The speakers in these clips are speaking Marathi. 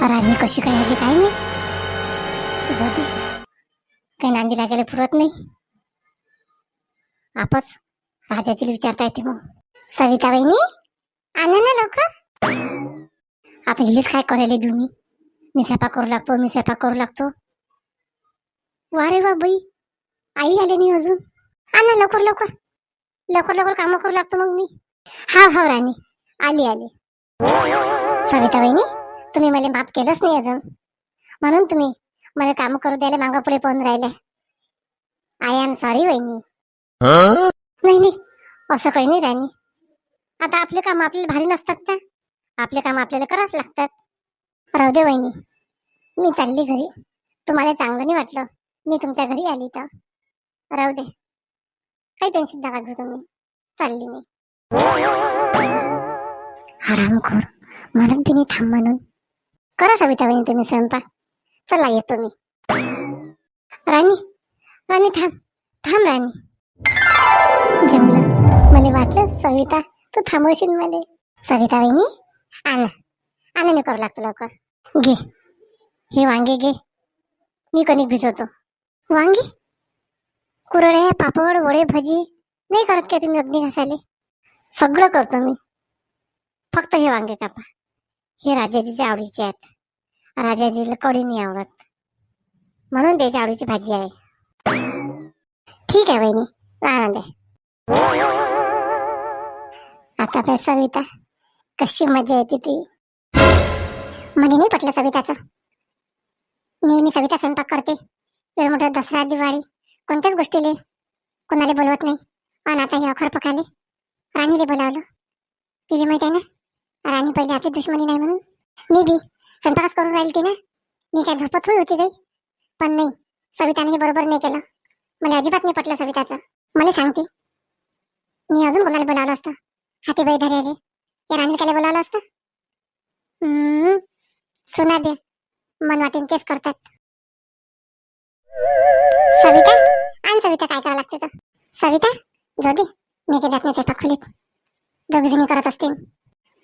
राणी कशी काय आली काय मी जाऊ दे. काही नांदी लागायला पुरत नाही. आपच राजाची विचारता येते मग. सविता वहिनी आणा ना लवकर. आता हिलीच काय करायला देऊ मी मी स्वयंपाक करू लागतो मी स्वयंपाक करू लागतो. वा रे वा बाई. आई आले नाही अजून. आणा लवकर लवकर. लवकर लवकर कामं करू लागतो मग मी. हा हा राणी. आली आली. सविता वहिनी तुम्ही मला माफ केलंच नाही अजून. म्हणून तुम्ही मला काम करू द्यायला मागं पुढे पाहून राहिले. आय एम सॉरी वहिनी. नाही नाही. असं काही नाही राहिनी आता आपले काम आपल्याला भारी नसतात का आपले काम आपल्याला करावंच लागतात. राहू दे वहिनी. मी चालली घरी. तुम्हाला चांगलं नाही वाटलं. मी तुमच्या घरी आली तर. राहू दे. काही टेन्शन नका घेऊ तुम्ही. चालली मी. हरामखोर. म्हणून तिने थांब म्हणून करा सविता बहिणी तुम्ही स्वयंपाक. चला येतो मी. राणी राणी थांब थांब राणी. जमलं. मला वाटलं सविता तू थांबवशील मला. सविता बहिणी आणा. आण मी करू लागतो लवकर. घे. हे वांगे घे. मी कणिक भिजवतो. वांगी? कुरडे पापड वडे भजी. नाही करत काय तुम्ही अग्नी घासाले सगळं करतो मी. फक्त हे वांगे कापा. हे राजाजीच्या आवडीचे आहेत. राजाजीला कढी नाही आवडत. म्हणून त्याच्या आवडीची भाजी आहे. ठीक आहे बहिणी आनंद आहे. आता काय सविता कशी मजा येते ती. मला नाही पटलं सविताचं. नेहमी सविता स्वयंपाक करते. एवढं मोठं दसरा दिवाळी कोणत्याच गोष्टीले कोणाला बोलवत नाही. आणि आता हे अखर पकाले. राणीले बोलावलं. तिला माहिती आहे ना? राणी पहिले आपली दुश्मनी नाही म्हणून. मी बी स्वयंपाकच करून राहील ती ना. मी काय झोपत थोडी होती काही पण नाही सविताने हे बरोबर नाही केलं. मला अजिबात नाही पटलं सविताचं. मला सांगते. मी अजून कोणाला बोलावलं असतं. हातीबाई धरेले या आम्ही त्याला बोलावलं असतं? सुना दे. मन वाटेन तेच करतात. सविता आण सविता काय करावं लागते तर. सविता जाऊ दे. मी काही जात नाही स्वयंपाक खोलीत. दोघी जणी करत असतील.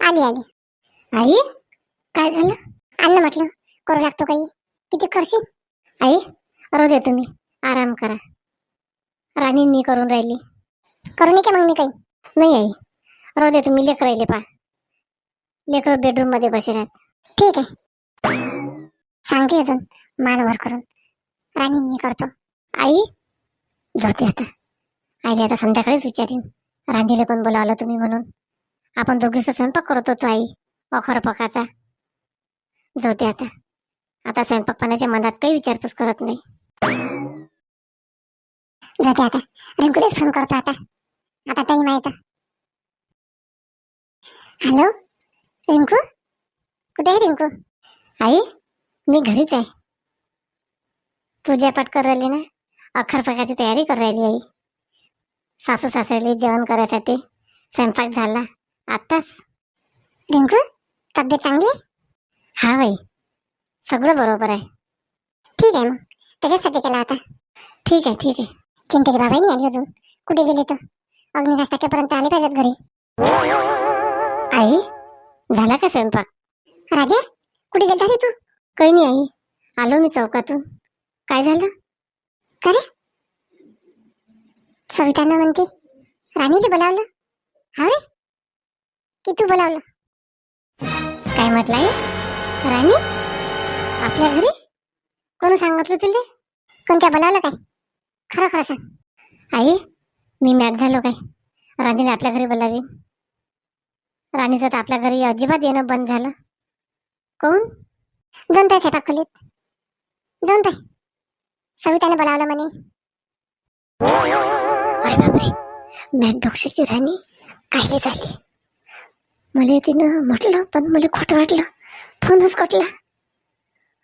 आली आली. आई काय झालं? अन्न म्हटलं करू लागतो काही. किती करशील? आई राहू दे तुम्ही. आराम करा. राणींनी करून राहिली. करू नाही का मग मी काही? नाही आई. राहू दे तुम्ही लेकर राहिले पा लेकर बेडरूममध्ये बसेल ठीक आहे. सांगते अजून मानवर करून. राणींनी करतो. आई जाते आता. आईला आता संध्याकाळीच विचारीन. राणीला कोण बोलावलं तुम्ही म्हणून? आपण दोघीचा स्वयंपाक करत होतो आई अखर पकाचा. जाते आता. आता स्वयंपाक पाण्याच्या मनात काही विचारपूस करत नाही. जाते आता. रिंकूला फोन करतो आता. आता टाईम आहे. आता हॅलो रिंकू? कुठे आहे रिंकू? आई मी घरीच आहे. पूजा पाठ कर राहिली ना? अखर पकाची तयारी कर राहिली आई. सासू सासऱ्याला जेवण करायसाठी स्वयंपाक झाला. आत्ताच. रिंकू तब्येत चांगली? आहे हा बाई. सगळं बरोबर आहे. ठीक आहे मग. त्याच्यासाठी केला आता. ठीक आहे ठीक आहे. चिंतेचे बाबा नाही आली अजून. कुठे गेले तर अग्निकाश टाक्यापर्यंत आले पाहिजेत घरी? आई झाला का स्वयंपाक? राजा कुठे गेलता रे तू? काही नाही आई. आलो मी चौकातून. काय झालं? सवितांना म्हणते राणीला बोलावलं. हा रे की तू बोलावलं काय म्हटलं राणी आपल्या घरी? कोण सांगितलं तुला? कोणत्या बोलावलं काय? खरं खरं सांग. आई मी मॅट झालो काय? राणीला आपल्या घरी बोलावी. राणीचं तर आपल्या घरी अजिबात येणं बंद झालं. कोण? जाऊन काय स्वयंपाक खोलीत. जाऊन काय सविताने बोलावलं म्हणे. अरे बापरे मॅट डॉक्टरची राणी कायले झाली? मला तिनं म्हटलं पण मला खोटं वाटलं. फोनच कटला.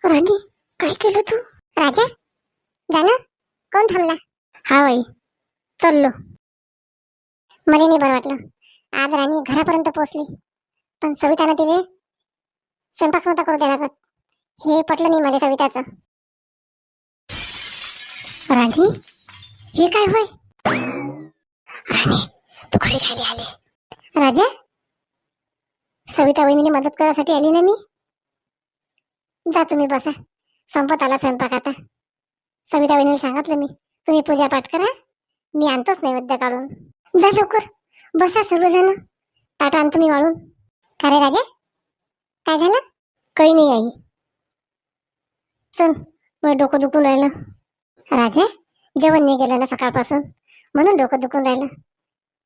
राणी काय केलं तू? राजा जाना कोण थांबला? हा बाई चाललो. मला नाही बरं वाटलं. आज राणी घरापर्यंत पोहोचली. पण सवितानं तिने स्वयंपाक नव्हता करू द्यायला लागत. हे पटलं नाही मला सविताचं. राणी हे काय होय? राणी तू घरी खाली आले? राजा? सविता वहिनीला मदत करायसाठी आली ना मी? जा तुम्ही बसा. संपत आला स्वयंपाक आता. सविता वहिनीला सांगितलं मी. तुम्ही पूजा पाठ करा. मी आणतोच नैवेद्य काढून. जा लवकर. बसा सर्वजण. ताट आणतो मी वाळून. का रे राजा? काय झालं? काही नाही आई. चल मग डोकं दुखून राहिलं. राजा जेवण नाही गेलं ना सकाळपासून. म्हणून डोकं दुखून राहिलं.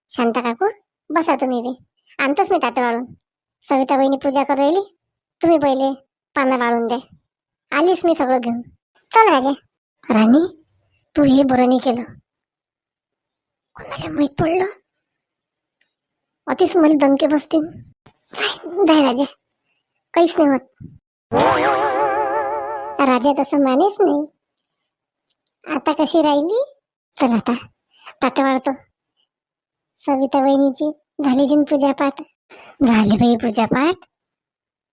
शांता काकू बसा तुम्ही बी. आणतोच मी ताटं वाळून. सविता बहिणी पूजा करू येईल तुम्ही पहिले पानं वाळून द्या. आलीच मी सगळं घेऊन. चल राजा. राणी तू हे बरं नाही केलं. कोणाला माहीत पडलं? अतिच मला दणके बसतील. जाय राजा. काहीच नाही होत. राजा तसं मानेच नाही. आता कशी राहिली? चल आता. ताट वाढतो सविता बहिणीची झाली पूजा पाठ झाली बाई पूजा पाठ.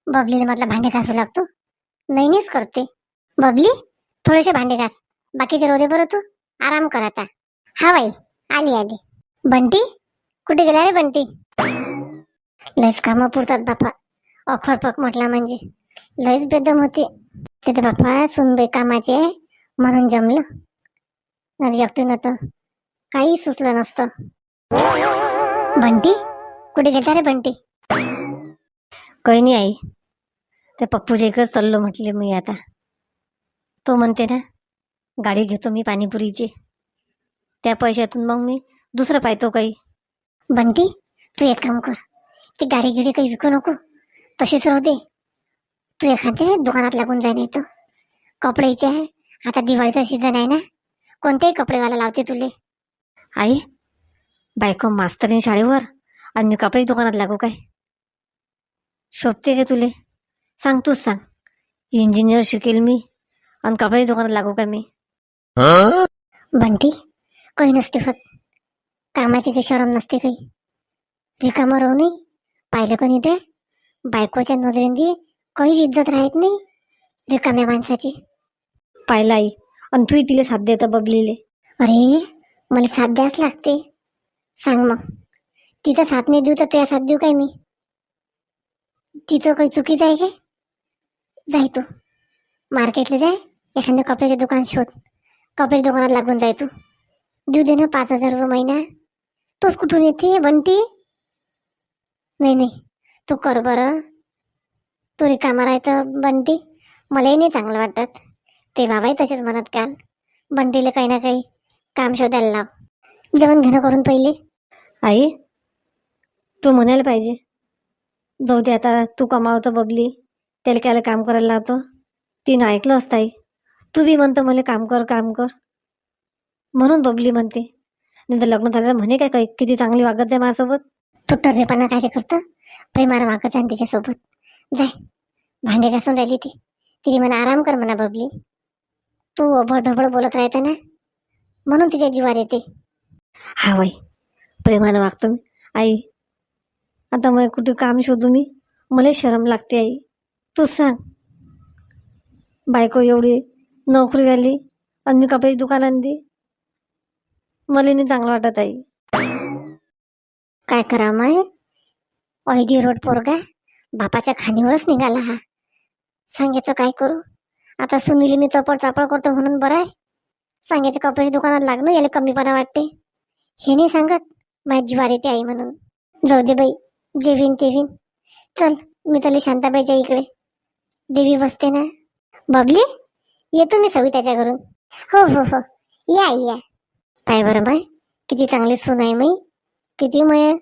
बबलीला म्हटलं भांडे घासू लागतो. नैनीच करते. बबली थोडेसे भांडे घास. बाकीचे रोदे बरं तू. आराम कर आता. हा बाई आली आली. बंटी कुठे गेला रे बंटी? लयच कामं पुरतात बापा. अखरपक म्हटला म्हणजे. लयच बेदम होते. तिथे बापा सुनबाई कामाचे म्हणून जमलं. जगतो ना तर काही सुचलं नसतं. बंटी कुठे गेला? रे बंटी. काही नाही आई. ते पप्पूच्या इकडे चाललो म्हटले मी आता. तो म्हणते ना गाडी घेतो मी पाणीपुरीची. त्या पैशातून मग मी दुसरं पाहतो काही. बंटी तू एक काम कर. ती गाडी गिडी काही विकू नको. तशीच राहू दे. तू एखाद्या दुकानात लागून जाईन येतो कपड्याचे आहे आता दिवाळीचा सीझन आहे ना कोणतेही कपडेवाला लावते तुले. आई बायको मास्तरीन शाळेवर. आणि मी कपडे दुकानात लागू काय? शोभते का तुले? सांग तूच सांग. इंजिनियर शिकेल मी आणि कपडे दुकानात लागू काय मी? बंटी काही नसते होत कामाची काही शरम नसते काही. रिकामं राहू नये. पाहिलं कोणी ते? बायकोच्या नजरेंदी काहीच इज्जत राहत नाही. रिकाम्या माणसाची. पाहिलं आई आणि तूही तिला साथ देतं बबलीले अरे मला साथ द्यास लागते. सांग मग. तिचा साथ नाही देऊ तर तुझ्या साथ देऊ काय मी? तिचं काही चुकीचं आहे काय? जाय तू. मार्केटला जाय. एखादं कपड्याचं दुकान शोध. कपड्याच्या दुकानात लागून जाय तू. देऊ दे ना पाच हजार रुपये महिना. तोच कुठून येते? बंटी? नाही नाही. तू कर बरं. तू रिकामा राहतं बंटी. मलाही नाही चांगलं वाटत. ते बाबाही तसेच म्हणत काल. बंटीला काही ना काही काम शोधायला लाव. जेवण घेणं करून पहिले. आई तू म्हणायला पाहिजे. जाऊ दे आता तू कमावतो बबली. त्याला कायला काम करायला लावतो? तिनं ऐकलं असतं आई तू बी म्हणतो मला काम कर काम कर. म्हणून बबली म्हणते. नाही तर लग्न झालं म्हणे काय काही? किती चांगली वागत जाय माझ्यासोबत. तू टर्रेपणा काय करतं? प्रेमानं वागत आहे तिच्यासोबत. जाय. भांडे घासून राहिली ती. तिने म्हणा आराम कर म्हणा बबली. तू अभडधबड बोलत राहते ना? म्हणून तिच्या जीवार येते. हा बाई. प्रेमानं वागतो मी. आई आता मग कुठे काम शोधू मी? मला शरम लागते आई. तू सांग. बायको एवढी नोकरी आली आणि मी कपड्याची दुकान आणली. मला नाही चांगलं वाटत आई. काय करा माय ऐदी रोड पोरगा बापाच्या खाणीवरच निघाला हा. सांगायचं काय करू? आता सुनील मी चपळ चापळ करतो म्हणून बरं आहे. सांगायचं कपड्याच्या दुकानात लागणं याला कमीपणा वाटते. हे नाही सांगत. माझी जीवार येते आई म्हणून. जाऊ दे बाई. जेवीन तेवीन. चल मी चालली शांताबाईच्या इकडे. देवी बसते ना. बबली येतो मी सविताच्या घरून. हो हो हो. या या. काय बरं बाय किती चांगली सून आहे मी किती मय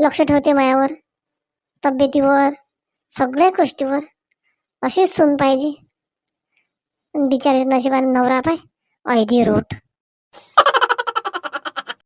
लक्ष ठेवते मायावर. तब्येतीवर सगळ्या गोष्टीवर. अशीच सून पाहिजे. बिचारे नशिबाने नवरा पाय ऐदी रोट.